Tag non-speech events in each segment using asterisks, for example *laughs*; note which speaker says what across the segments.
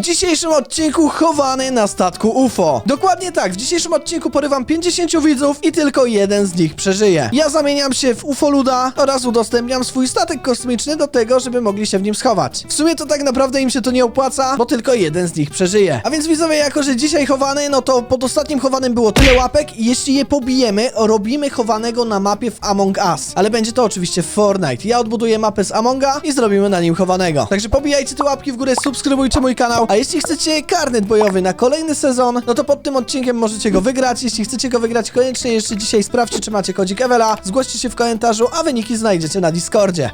Speaker 1: W dzisiejszym odcinku chowany na statku UFO. Dokładnie tak, w dzisiejszym odcinku porywam 50 widzów i tylko jeden z nich przeżyje. Ja zamieniam się w UFO-luda oraz udostępniam swój statek kosmiczny do tego, żeby mogli się w nim schować. W sumie to tak naprawdę im się to nie opłaca, bo tylko jeden z nich przeżyje. A więc widzowie, jako że dzisiaj chowany, no to pod ostatnim chowanym było tyle łapek i jeśli je pobijemy, robimy chowanego na mapie w Among Us. Ale będzie to oczywiście w Fortnite. Ja odbuduję mapę z Amonga i zrobimy na nim chowanego. Także pobijajcie te łapki w górę, subskrybujcie mój kanał, a jeśli chcecie karnet bojowy na kolejny sezon, no to pod tym odcinkiem możecie go wygrać. Jeśli chcecie go wygrać, koniecznie jeszcze dzisiaj sprawdźcie, czy macie kodzik Ewela, zgłoście się w komentarzu, a wyniki znajdziecie na Discordzie.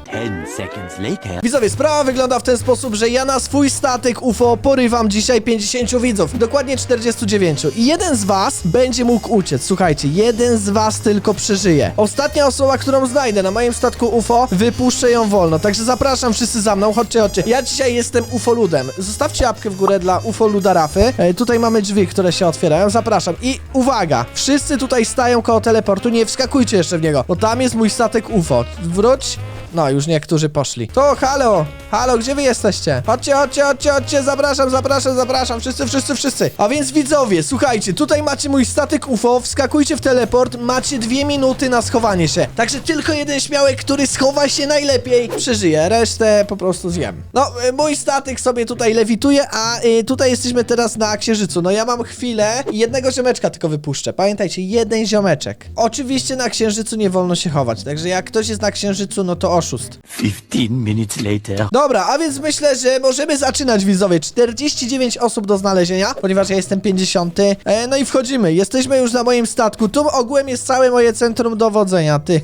Speaker 1: Widzowie, sprawa wygląda w ten sposób, że ja na swój statek UFO porywam dzisiaj 50 widzów, dokładnie 49. I jeden z was będzie mógł uciec. Słuchajcie, jeden z was tylko przeżyje. Ostatnia osoba, którą znajdę na moim statku UFO, wypuszczę ją wolno. Także zapraszam wszyscy za mną, chodźcie, chodźcie. Ja dzisiaj jestem UFO-ludem. Zostawcie łapkę w górę dla UFO-luda Rafy. E, tutaj mamy drzwi, które się otwierają. Zapraszam. I uwaga, wszyscy tutaj stają koło teleportu, nie wskakujcie jeszcze w niego, bo tam jest mój statek UFO. Wróć. No, już niektórzy poszli. To halo! Halo, gdzie wy jesteście? Chodźcie, chodźcie, chodźcie, chodźcie, zapraszam, zapraszam, zapraszam, wszyscy, wszyscy, wszyscy. A więc widzowie, słuchajcie, tutaj macie mój statek UFO, wskakujcie w teleport, macie dwie minuty na schowanie się. Także tylko jeden śmiałek, który schowa się najlepiej, przeżyje, resztę po prostu zjem. No, y, mój statek sobie tutaj lewituje, a y, tutaj jesteśmy teraz na Księżycu. No ja mam chwilę i jednego ziomeczka tylko wypuszczę. Pamiętajcie, jeden ziomeczek. Oczywiście na Księżycu nie wolno się chować, także jak ktoś jest na Księżycu, no to oszust.
Speaker 2: 15 minutes later.
Speaker 1: Dobra, a więc myślę, że możemy zaczynać widzowie. 49 osób do znalezienia, ponieważ ja jestem 50. E, no i wchodzimy. Jesteśmy już na moim statku. Tu ogółem jest całe moje centrum dowodzenia, ty.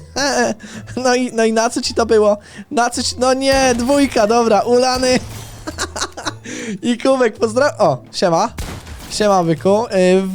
Speaker 1: *laughs* no i, no i na co ci to było? Na co ci... No nie, dwójka, dobra, ulany. *laughs* I kubek, pozdrawiam. O, siema. Siema yy,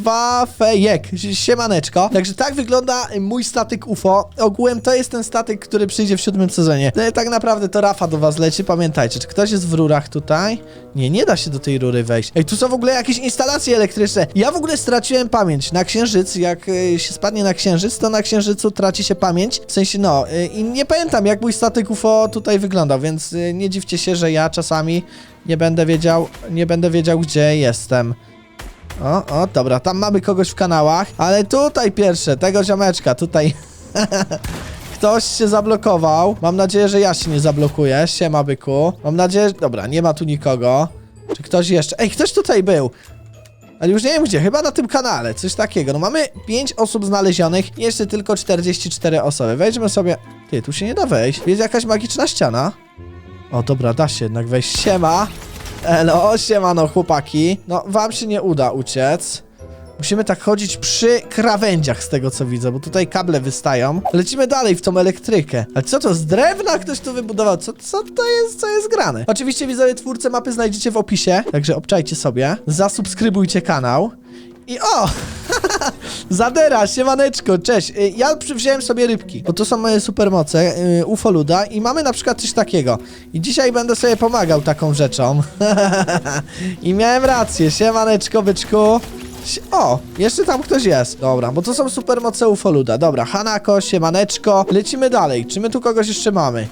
Speaker 1: Wafejek, siemaneczko. Także tak wygląda mój statek UFO. Ogółem to jest ten statek, który przyjdzie w siódmym sezonie. No, tak naprawdę to Rafa do was leci, pamiętajcie. Czy ktoś jest w rurach tutaj? Nie, nie da się do tej rury wejść. Ej, tu są w ogóle jakieś instalacje elektryczne. Ja w ogóle straciłem pamięć. Na księżyc, jak y, się spadnie na księżyc, to na księżycu traci się pamięć. W sensie, no, y, i nie pamiętam jak mój statek UFO tutaj wyglądał, więc nie dziwcie się, że ja czasami nie będę wiedział, nie będę wiedział gdzie jestem. O, o, dobra, tam mamy kogoś w kanałach, ale tutaj pierwsze, tego ziomeczka, tutaj. *laughs* Ktoś się zablokował. Mam nadzieję, że ja się nie zablokuję. Siema, byku. Mam nadzieję. Dobra, nie ma tu nikogo. Czy ktoś jeszcze... Ej, ktoś tutaj był. Ale już nie wiem gdzie, chyba na tym kanale, coś takiego. No mamy 5 osób znalezionych, jeszcze tylko 44 osoby. Wejdźmy sobie... Ty, tu się nie da wejść. Jest jakaś magiczna ściana. O, dobra, da się jednak wejść. Siema. Elo, siemano chłopaki. No, wam się nie uda uciec. Musimy tak chodzić przy krawędziach z tego co widzę, bo tutaj kable wystają. Lecimy dalej w tą elektrykę. Ale co to, z drewna ktoś tu wybudował? Co, co to jest, co jest grane? Oczywiście widzowie twórcę mapy znajdziecie w opisie, także obczajcie sobie. Zasubskrybujcie kanał. I o! *laughs* Zadera, siemaneczko, cześć. Y, Ja przywziąłem sobie rybki, bo to są moje supermoce y, ufoluda i mamy na przykład coś takiego. I dzisiaj będę sobie pomagał taką rzeczą. *laughs* I miałem rację, siemaneczko, byczku. O, jeszcze tam ktoś jest. Dobra, bo to są supermoce ufoluda. Dobra, Hanako, siemaneczko. Lecimy dalej. Czy my tu kogoś jeszcze mamy?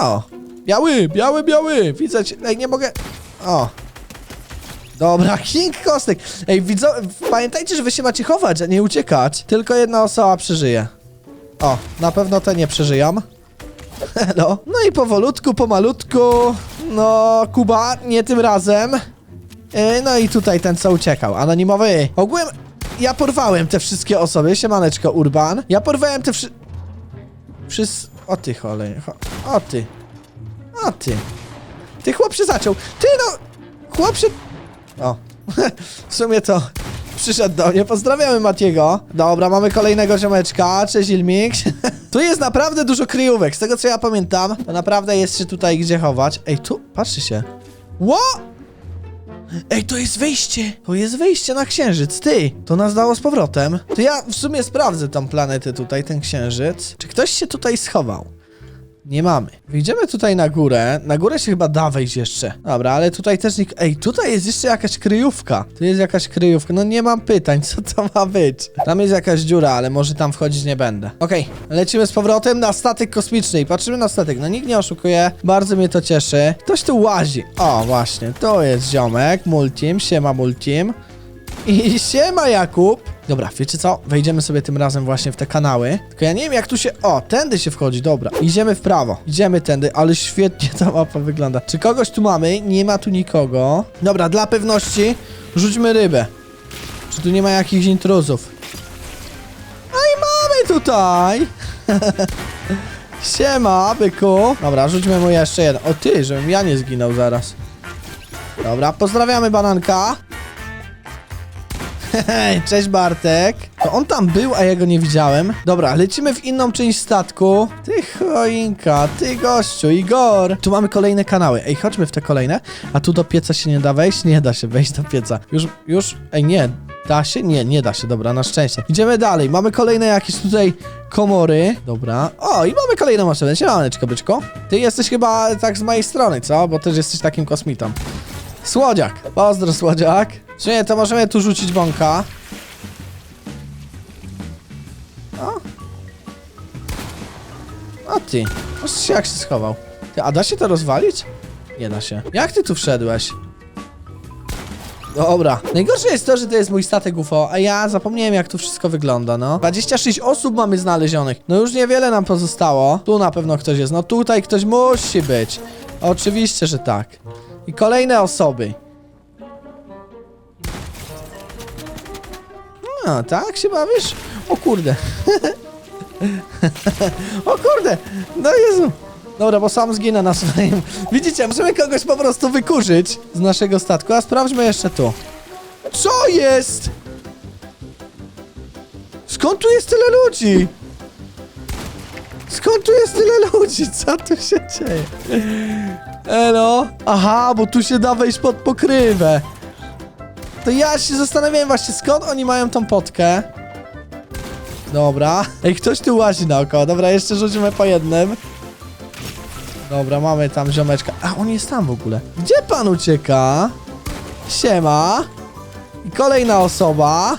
Speaker 1: O, biały, biały, biały. Widzę cię. Ej, nie mogę... O, Dobra, *laughs* King Kostek. Ej, widzo... pamiętajcie, że wy się macie chować, a nie uciekać. Tylko jedna osoba przeżyje. O, na pewno te nie przeżyją. *laughs* Hello. No i powolutku, pomalutku. No, Kuba, nie tym razem. E, No i tutaj ten, co uciekał, anonimowy. Ogółem, ja porwałem te wszystkie osoby, siemaneczko Urban. Ja porwałem te wszy... Wszyscy... O ty cholej, cho- o ty. O ty. Ty chłop się zaciął. Ty no... Chłop się... O, w sumie to przyszedł do mnie. Pozdrawiamy Matiego. Dobra, mamy kolejnego ziomeczka. Cześć Ilmix. tu jest naprawdę dużo kryjówek. Z tego co ja pamiętam, to naprawdę jest się tutaj gdzie chować. Ej, tu, patrzcie się. Ło! Ej, to jest wejście! To jest wejście na księżyc, ty! To nas dało z powrotem. To ja w sumie sprawdzę tą planetę tutaj, ten księżyc. Czy ktoś się tutaj schował? Nie mamy. Wyjdziemy tutaj na górę. Na górę się chyba da wejść jeszcze. Dobra, ale tutaj też nikt... Ej, tutaj jest jeszcze jakaś kryjówka. Tu jest jakaś kryjówka. No nie mam pytań, co to ma być. Tam jest jakaś dziura, ale może tam wchodzić nie będę. Okej, lecimy z powrotem na statek kosmiczny i patrzymy na statek. No nikt nie oszukuje. Bardzo mnie to cieszy. Ktoś tu łazi. O, właśnie, to jest ziomek. Multim, siema Multim. I siema Jakub! Dobra, wiecie co? Wejdziemy sobie tym razem właśnie w te kanały. Tylko ja nie wiem jak tu się... O, tędy się wchodzi, dobra. Idziemy w prawo. Idziemy tędy, ale świetnie ta mapa wygląda. Czy kogoś tu mamy? Nie ma tu nikogo. Dobra, dla pewności rzućmy rybę. Czy tu nie ma jakichś intruzów? No i mamy tutaj! *laughs* Siema, byku. Dobra, rzućmy mu jeszcze jeden. O ty, żebym ja nie zginął zaraz. Dobra, pozdrawiamy bananka. Cześć Bartek. To on tam był, a ja go nie widziałem. Dobra, lecimy w inną część statku. Ty choinka, ty gościu, Igor. Tu mamy kolejne kanały. Ej, chodźmy w te kolejne. A tu do pieca się nie da wejść? Nie da się wejść do pieca. Już, już, ej nie. Da się? Nie, nie da się, dobra, na szczęście. Idziemy dalej, mamy kolejne jakieś tutaj komory. Dobra. O, i mamy kolejną maszynę. Siemaneczko, byczko. Ty jesteś chyba tak z mojej strony, co? Bo też jesteś takim kosmitą. Słodziak. Pozdro, Słodziak. Czy nie, to możemy tu rzucić bąka. O. O ty. Się jak się schował. Ty, a da się to rozwalić? Nie da się. Jak ty tu wszedłeś? Dobra. Najgorsze jest to, że to jest mój statek UFO, a ja zapomniałem jak tu wszystko wygląda, no. 26 osób mamy znalezionych. No już niewiele nam pozostało. Tu na pewno ktoś jest. No tutaj ktoś musi być. Oczywiście, że tak. I kolejne osoby. A, tak się bawisz? O kurde. *laughs* o kurde. No Jezu. Dobra, bo sam zginę na swoim. Widzicie, możemy kogoś po prostu wykurzyć z naszego statku, a sprawdźmy jeszcze tu. Co jest? Skąd tu jest tyle ludzi? Skąd tu jest tyle ludzi? Co tu się dzieje? Elo? Aha, bo tu się da wejść pod pokrywę. To ja się zastanawiałem właśnie, skąd oni mają tą potkę. Dobra. Ej, ktoś tu łazi naokoło. Dobra, jeszcze rzucimy po jednym. Dobra, mamy tam ziomeczka. A, on jest tam w ogóle. Gdzie pan ucieka? Siema. I kolejna osoba.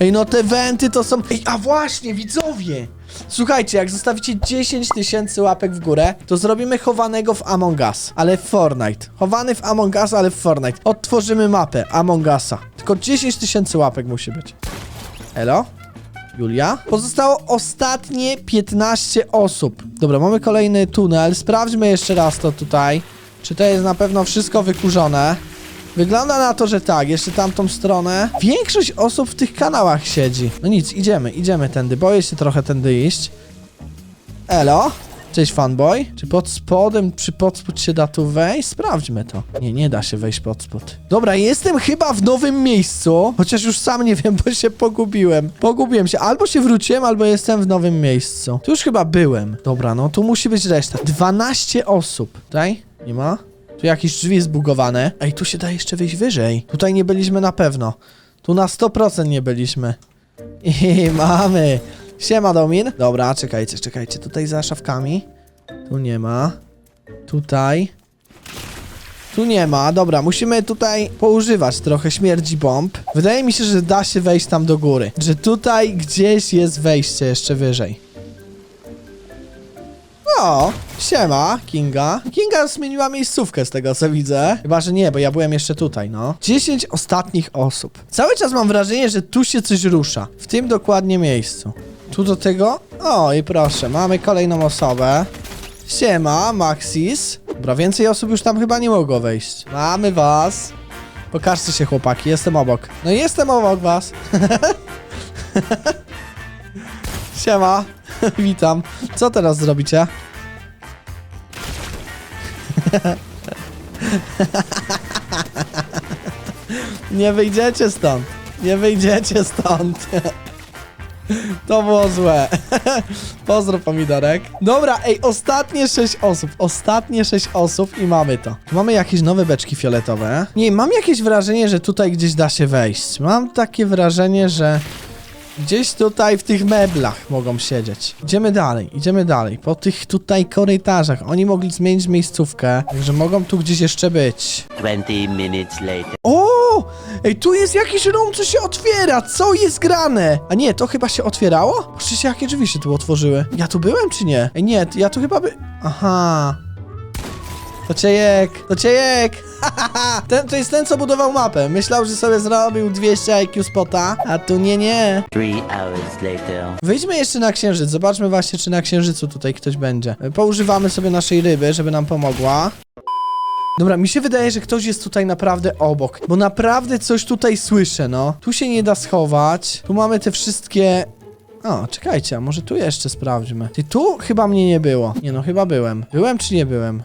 Speaker 1: Ej, no te wenty to są... Ej, a właśnie, widzowie! Słuchajcie, jak zostawicie 10 tysięcy łapek w górę, to zrobimy chowanego w Among Us, ale w Fortnite. Chowany w Among Us, ale w Fortnite. Odtworzymy mapę Among Usa. Tylko 10 tysięcy łapek musi być. Elo? Julia? Pozostało ostatnie 15 osób. Dobra, mamy kolejny tunel. Sprawdźmy jeszcze raz to tutaj. Czy to jest na pewno wszystko wykurzone? Wygląda na to, że tak, jeszcze tamtą stronę. Większość osób w tych kanałach siedzi. No nic, idziemy, idziemy tędy. Boję się trochę tędy iść. Elo? Cześć fanboy. Czy pod spodem, czy pod spód się da tu wejść? Sprawdźmy to. Nie, nie da się wejść pod spód. Dobra, jestem chyba w nowym miejscu. Chociaż już sam nie wiem, bo się pogubiłem. Pogubiłem się. Albo się wróciłem, albo jestem w nowym miejscu. Tu już chyba byłem. Dobra, no tu musi być reszta. 12 osób. Tutaj? Nie ma? Tu jakieś drzwi zbugowane. Ej, tu się da jeszcze wyjść wyżej. Tutaj nie byliśmy na pewno. Tu na 100% nie byliśmy. I *laughs* mamy. Siema, Domin. Dobra, czekajcie, czekajcie. Tutaj za szafkami. Tu nie ma. Tutaj. Tu nie ma. Dobra, musimy tutaj poużywać trochę śmierdzi bomb. Wydaje mi się, że da się wejść tam do góry. Że tutaj gdzieś jest wejście jeszcze wyżej. O, siema, Kinga. Kinga zmieniła miejscówkę z tego co widzę. Chyba, że nie, bo ja byłem jeszcze tutaj, no. 10 ostatnich osób. Cały czas mam wrażenie, że tu się coś rusza. W tym dokładnie miejscu. Tu do tego? O, i proszę, mamy kolejną osobę. Siema, Maxis. Dobra, więcej osób już tam chyba nie mogło wejść. Mamy was. Pokażcie się, chłopaki, jestem obok. No jestem obok was. *laughs* Siema, *laughs* witam. Co teraz zrobicie? *laughs* Nie wyjdziecie stąd. Nie wyjdziecie stąd. *laughs* To było złe. *laughs* Pozdro pomidorek. Dobra, ej, ostatnie 6 osób. Ostatnie 6 osób i mamy to. Mamy jakieś nowe beczki fioletowe. Nie, mam jakieś wrażenie, że tutaj gdzieś da się wejść. Mam takie wrażenie, że Gdzieś tutaj w tych meblach mogą siedzieć. Idziemy dalej, idziemy dalej. Po tych tutaj korytarzach. Oni mogli zmienić miejscówkę, także mogą tu gdzieś jeszcze być.
Speaker 2: 20 minutes later.
Speaker 1: O! Ej, tu jest jakiś room, co się otwiera! Co jest grane? A nie, to chyba się otwierało? Patrzcie, jakie drzwi się tu otworzyły. Ja tu byłem, czy nie? Ej, nie, ja tu chyba by... Aha. To Ciejek, to Ciejek! *laughs* ten, to jest ten, co budował mapę. Myślał, że sobie zrobił 200 IQ spota, a tu nie, nie.
Speaker 2: 3 hours later.
Speaker 1: Wyjdźmy jeszcze na księżyc, zobaczmy właśnie, czy na księżycu tutaj ktoś będzie. Poużywamy sobie naszej ryby, żeby nam pomogła. Dobra, mi się wydaje, że ktoś jest tutaj naprawdę obok, bo naprawdę coś tutaj słyszę, no. Tu się nie da schować, tu mamy te wszystkie... O, czekajcie, a może tu jeszcze sprawdźmy. Ty, tu chyba mnie nie było. Nie no, chyba byłem. Byłem czy nie byłem?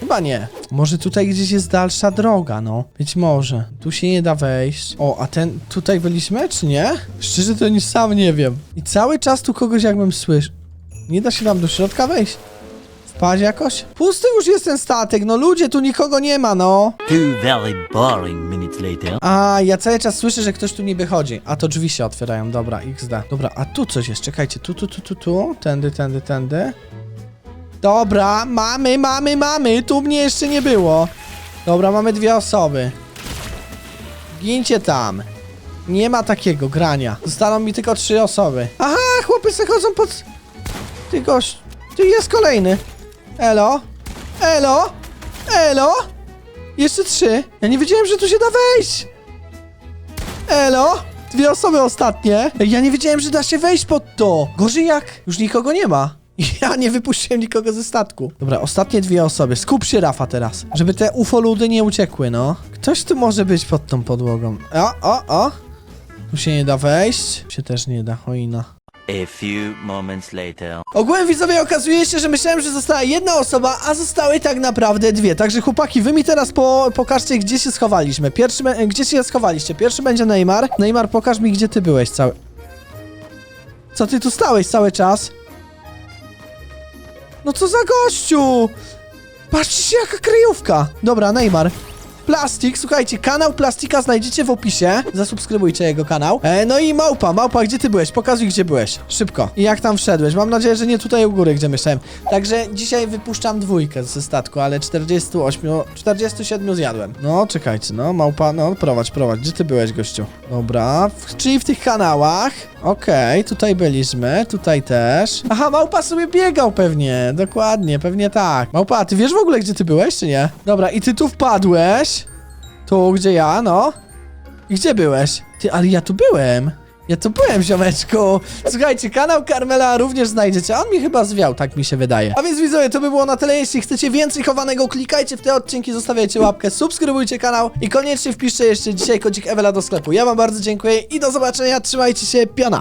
Speaker 1: Chyba nie. Może tutaj gdzieś jest dalsza droga, no. Być może. Tu się nie da wejść. O, a ten... Tutaj byliśmy, czy nie? Szczerze to ni sam nie wiem. I cały czas tu kogoś jakbym słyszał. Nie da się tam do środka wejść? Wpaść jakoś? Pusty już jest ten statek, no ludzie, tu nikogo nie ma, no.
Speaker 2: Two very boring minutes later.
Speaker 1: A, ja cały czas słyszę, że ktoś tu niby chodzi. A to drzwi się otwierają, dobra, XD. Dobra, a tu coś jest, czekajcie, tu, tu, tu, tu, tu, tędy, tędy, tędy. Dobra, mamy, mamy, mamy, tu mnie jeszcze nie było. Dobra, mamy dwie osoby. Gincie tam. Nie ma takiego grania. Zostaną mi tylko trzy osoby. Aha, chłopy se chodzą pod... Ty gość... Ty jest kolejny. Elo? Elo? Elo? Jeszcze trzy. Ja nie wiedziałem, że tu się da wejść. Elo? Dwie osoby ostatnie. Ja nie wiedziałem, że da się wejść pod to. Gorzej jak? Już nikogo nie ma. Ja nie wypuściłem nikogo ze statku. Dobra, ostatnie dwie osoby. Skup się, Rafa, teraz. Żeby te ufoludy nie uciekły, no. Ktoś tu może być pod tą podłogą. O, o, o. Tu się nie da wejść. Się też nie da, choina.
Speaker 2: A few moments later.
Speaker 1: Ogółem widzowie okazuje się, że myślałem, że została jedna osoba, a zostały tak naprawdę dwie. Także chłopaki, wy mi teraz po, pokażcie, gdzie się schowaliśmy. Pierwszy, be- gdzie się schowaliście? Pierwszy będzie Neymar. Neymar, pokaż mi, gdzie ty byłeś cały... Co ty tu stałeś cały czas? No co za gościu! Patrzcie się, jaka kryjówka! Dobra, Neymar. Plastik, słuchajcie, kanał Plastika znajdziecie w opisie. Zasubskrybujcie jego kanał. E, no i Małpa, Małpa, gdzie ty byłeś? Pokazuj, gdzie byłeś. Szybko. I jak tam wszedłeś? Mam nadzieję, że nie tutaj u góry, gdzie myślałem. Także dzisiaj wypuszczam dwójkę ze statku, ale 48, 47 zjadłem. No, czekajcie, no, Małpa, no, prowadź, prowadź. Gdzie ty byłeś, gościu? Dobra, w, czyli w tych kanałach. Okej, tutaj byliśmy, tutaj też. Aha, Małpa sobie biegał pewnie, dokładnie, pewnie tak. Małpa, ty wiesz w ogóle, gdzie ty byłeś, czy nie? Dobra, i ty tu wpadłeś. Tu, gdzie ja, no. I gdzie byłeś? Ty, ale ja tu byłem. Ja tu byłem, ziomeczku. Słuchajcie, kanał Karmela również znajdziecie. On mi chyba zwiał, tak mi się wydaje. A więc widzowie, to by było na tyle. Jeśli chcecie więcej chowanego, klikajcie w te odcinki, zostawiajcie łapkę, subskrybujcie kanał i koniecznie wpiszcie jeszcze dzisiaj kodzik Ewela do sklepu. Ja wam bardzo dziękuję i do zobaczenia. Trzymajcie się, piona.